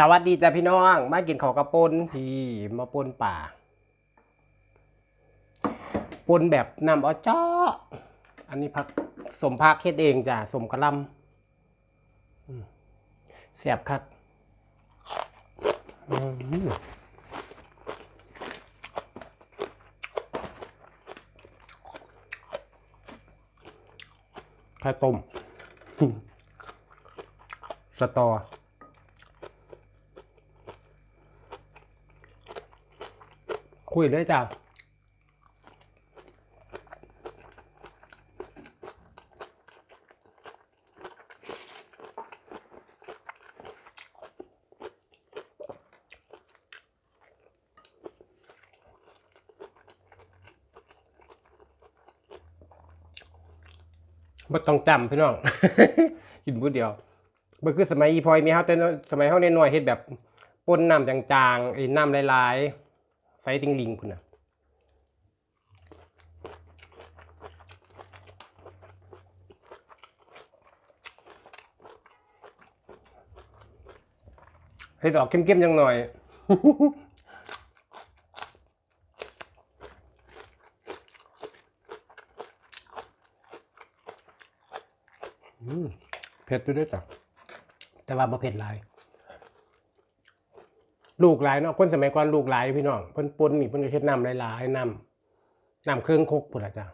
สวัสดีจ้ะพี่น้อง มากินข้าวกระปนที่มาปนป่าปนแบบนำอ้อเจ้ออันนี้ผักสมผักเฮ็ดเองจ้ะสมกระลำอืมแซ่บคักไข่ต้มสตอ คุยเลยจ้ะไม่ต้องจำพี่น้อง กินบุดเดียวเมื่อคือสมัยอีพอยมีเฮาแต่น้อยสมัยเฮาน้อยเฮ็ดแบบป่นน้ำจางๆไอ้น้ำหลายๆ ติงลิงพุ่นน่ะให้ดอกเข้มๆยังหน่อยอืมเผ็ดด้วยเด้วยจ้ะแต่ว่าบ่เผ็ดหลาย ลูกหลายเนาะคนสมัยก่อนลูกหลายพี่น้องเพิ่นปนนี่เพิ่นก็เฮ็ดน้ำหลายๆน้ำน้ำเครื่องคกพุ่นละจ้ะ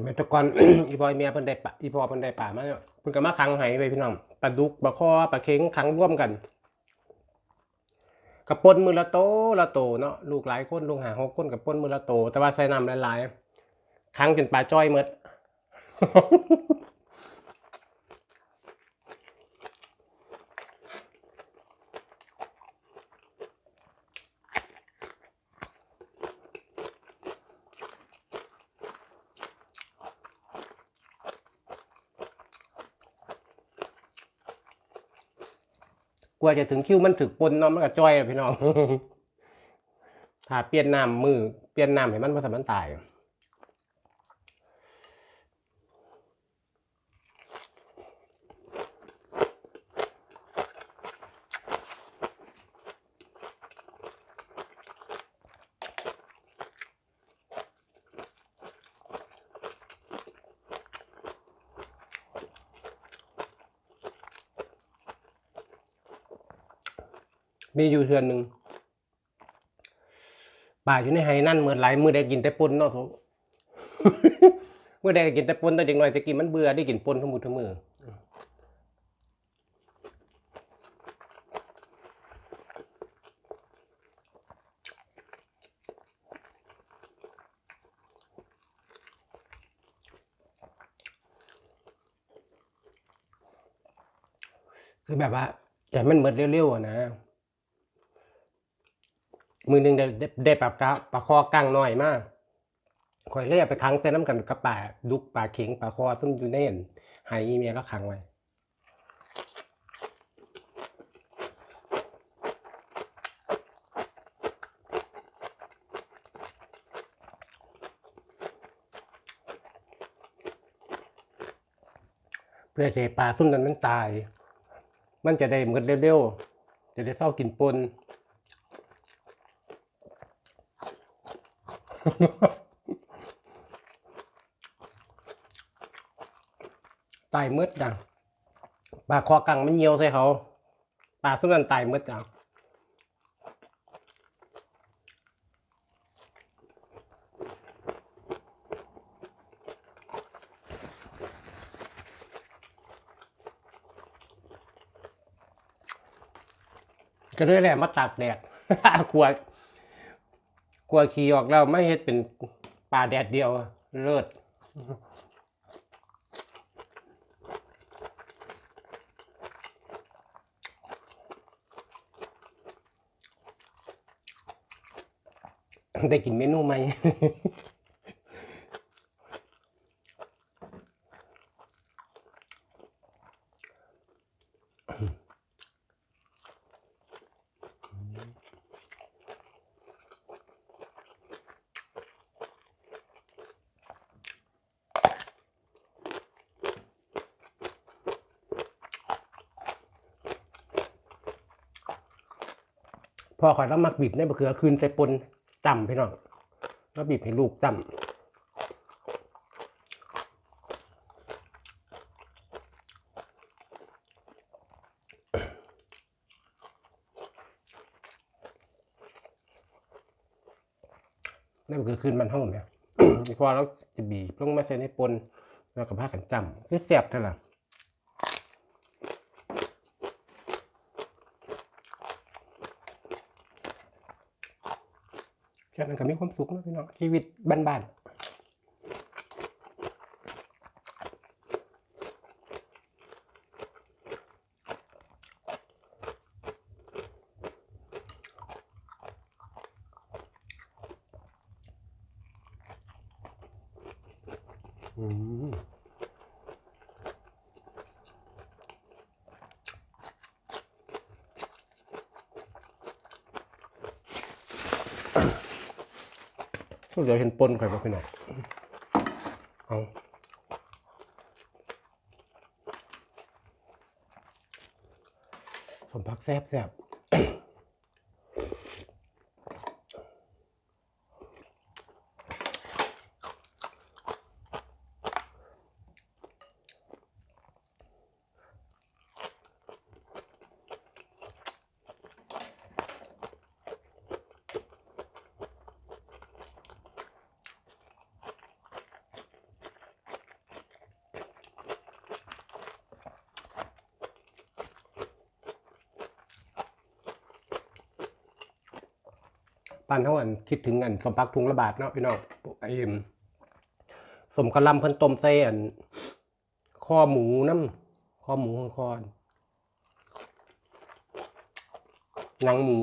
เมตะกอน อีพอยเมียเพิ่นได้ปะอีพอเพิ่นได้ป่ามาเนี่ยเพิ่นก็มาขังไหไปพี่น้องปลาดุกปลาคอปลาเค็งขังร่วมกันกระปนมือละโตละโตเนาะลูกหลายคนลูกหาหกคนกระปนมือละโต แต่ว่าใส่น้ำหลายๆขังจนปลาจ้อยเมด กว่าจะถึงคิวมันถึกปนเนาะมันก็จ้อยอะพี่น้องถ้าเปลี่ยนน้ำมือเปลี่ยนน้ำให้มันผสมมันตาย มีอยู่เทือนหนึ่งป่าอยู่ในไฮนั่นเมื่อไหลมือได้กินแต่ปนเนาะสเมื่อใดก็กินแต่ปนแต่เด็กน้อยจะกินมันเบื่อได้กินปนทั้งหมดทั้งมือคือแบบว่าแต่มันเหมือนเร็วๆนะ มือหนึ่งได้ได้ปลากระปลาคอกั้งน้อยมากคอยเรียไปค้างเส้นน้ำกันกับปลาดุกปลาเข็งปลาคอซึ่งอยู่ในเห็นหายอีเมียแล้วค้างไว้เพื่อเสปลาซุ่มนั้นมันตาย มันจะได้เหมือนเร็วๆ จะได้เศร้ากินปน ตายมืดจังปลาคอกังมันเยียวใส่เขาปลาสุนันตายมืดจังก็ด้วยแหละมาตากแดดขวด กลัวขี่ออกแล้วไม่เฮ็ดเป็นปลาแดดเดียวเลิศได้กินเมนูไหม พอขอยแล้วมักบีบในบะเขือคืนใส่ปนจำพี่น้องแล้วบีบให้ลูกจำนั่นคือคืนมันห้องเนี่ยพอเราจะบีบลงมาใส่ในปนแล้วก็พากันจำคือแซ่บเท่าไหร่ แค่นั้นก็มีความสุขแล้วพี่น้องชีวิตบ้านๆ เดี๋ยวเห็นปนข่อยบ่พี่น้องเอาสมพักแซบแซบ้านเท่าอันคิดถึงอันสมพักทุงระบาดเนาะพี่น้องไอ้เอ็มสมกะลำเพิ่นต้มใส่อันข้อหมูน้ำข้อหมูของคอนหนังหมู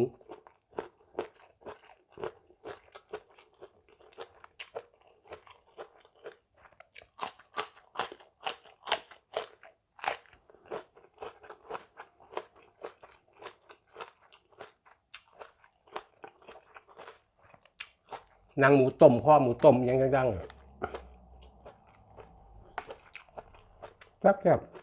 นังหมูต้มข้อหมูต้มยังดังๆแซ่บๆ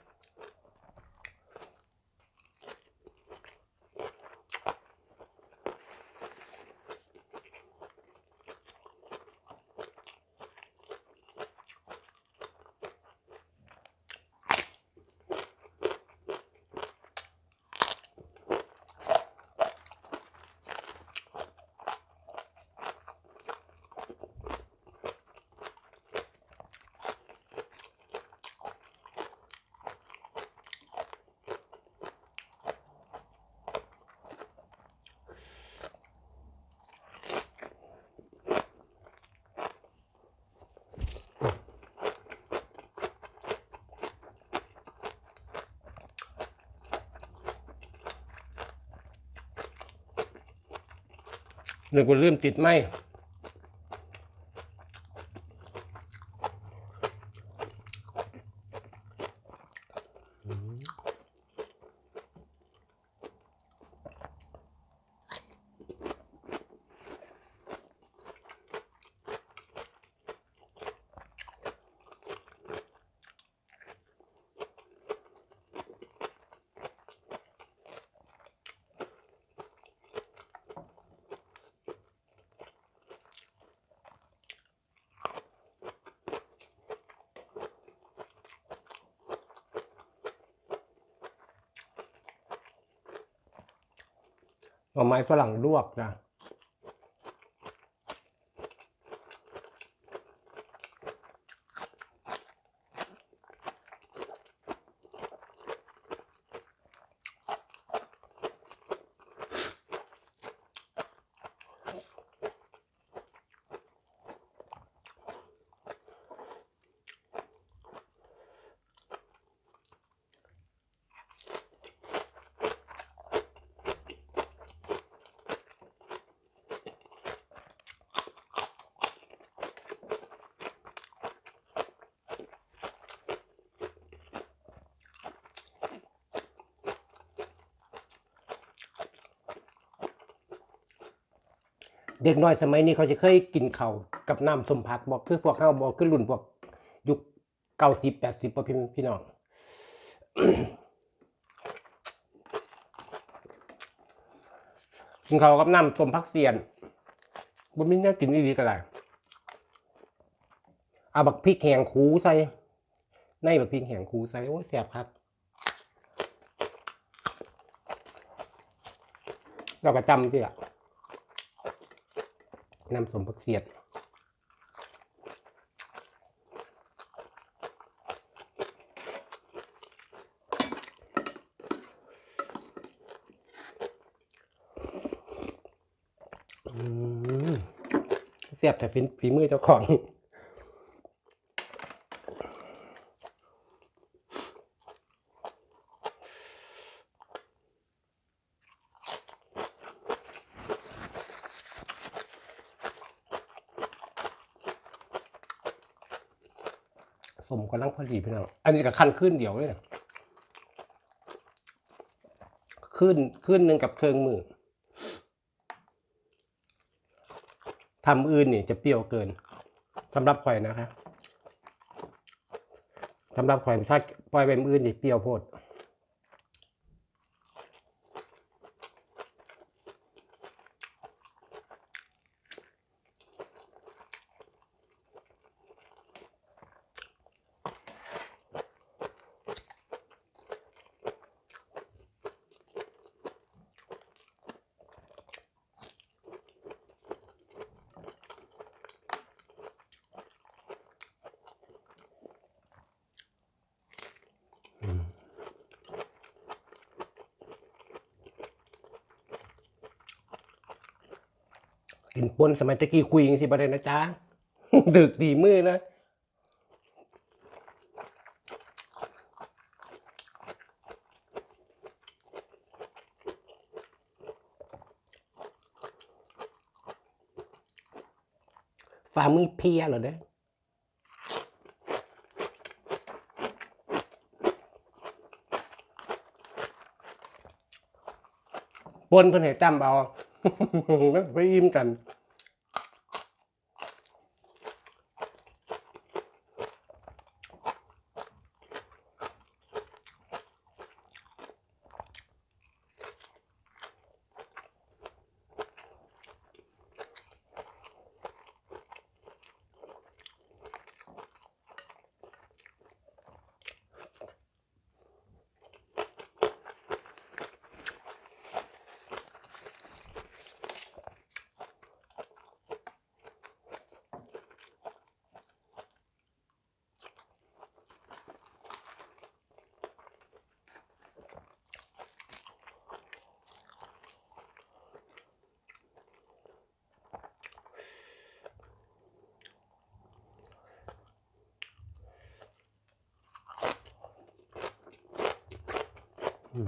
นึกว่าลืมติดไหม เอาไม้ฝรั่งลวกนะ เด็กน้อยสมัยนี้เขาจะเคยกินข้าวกับน้ำสมผักบอกคือพวกเฮาบอกคือรุ่นพวกยุคเก้าสิบแปดสิบพี่พี่น้องกินข้าวกับน้ำสมผักเสียนบ่มีแนวกินอีดีก็ได้เอาบักพริกแห้งคูใส่ ในบักพริกแห้งคูใส่โอ้ยแซ่บครับเราก็จำสิล่ะ น้ำสมผักเสียดเสียบแต่ฝีมือเจ้าของ สมกำลังพอ ดีพี่น้อง อันนี้กับขั้นขึ้นเดียวเลยขึ้นขึ้นหนึ่งกับเครื่องมือทำอื่นนี่จะเปรี้ยวเกินสำหรับข่อยนะคะสำหรับข่อยถ้าปล่อยเป็นอื่นนี่เปรี้ยวโพด กินปนสมัยตะกี้คุยกันสิประเด็นนะจ๊ะดึกดีมือนะฝ่ามือเพียเหรอเด้อปนเพิ่นให้จำเอาไปอิ่มกัน อื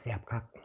แซ่บครับ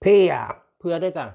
เพียเพื่อได้จ้ะ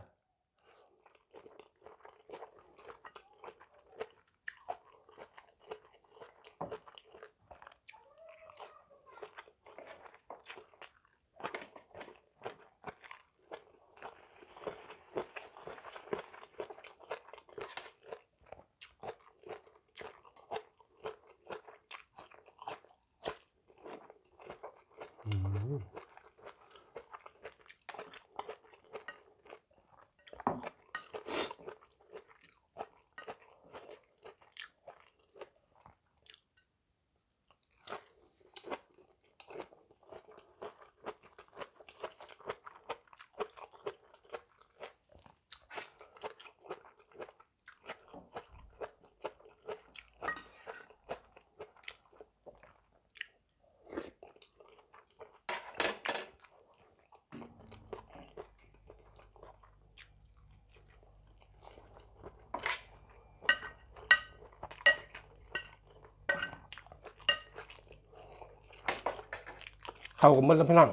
เท่ากับมันแล้วพี่น้อง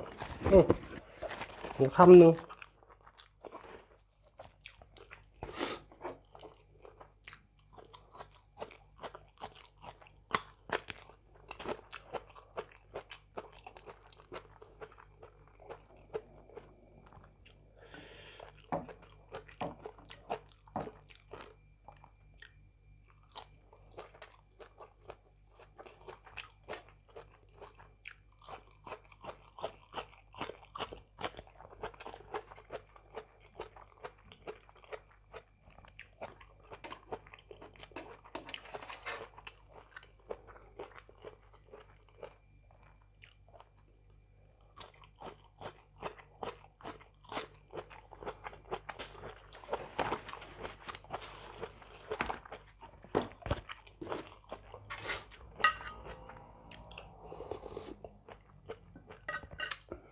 อืมอีกคำหนึ่ง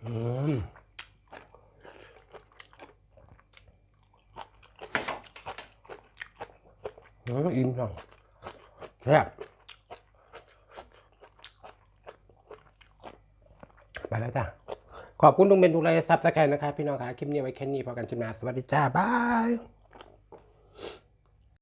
อืม อืมอิ่มจังแซ่บไปแล้วจ้ะ ขอบคุณทุกเมนทุกไลค์ซับสไครต์นะครับพี่น้องค่ะคลิปนี้ไว้แค่นี้พอกันจิมาสวัสดีจ้า บาย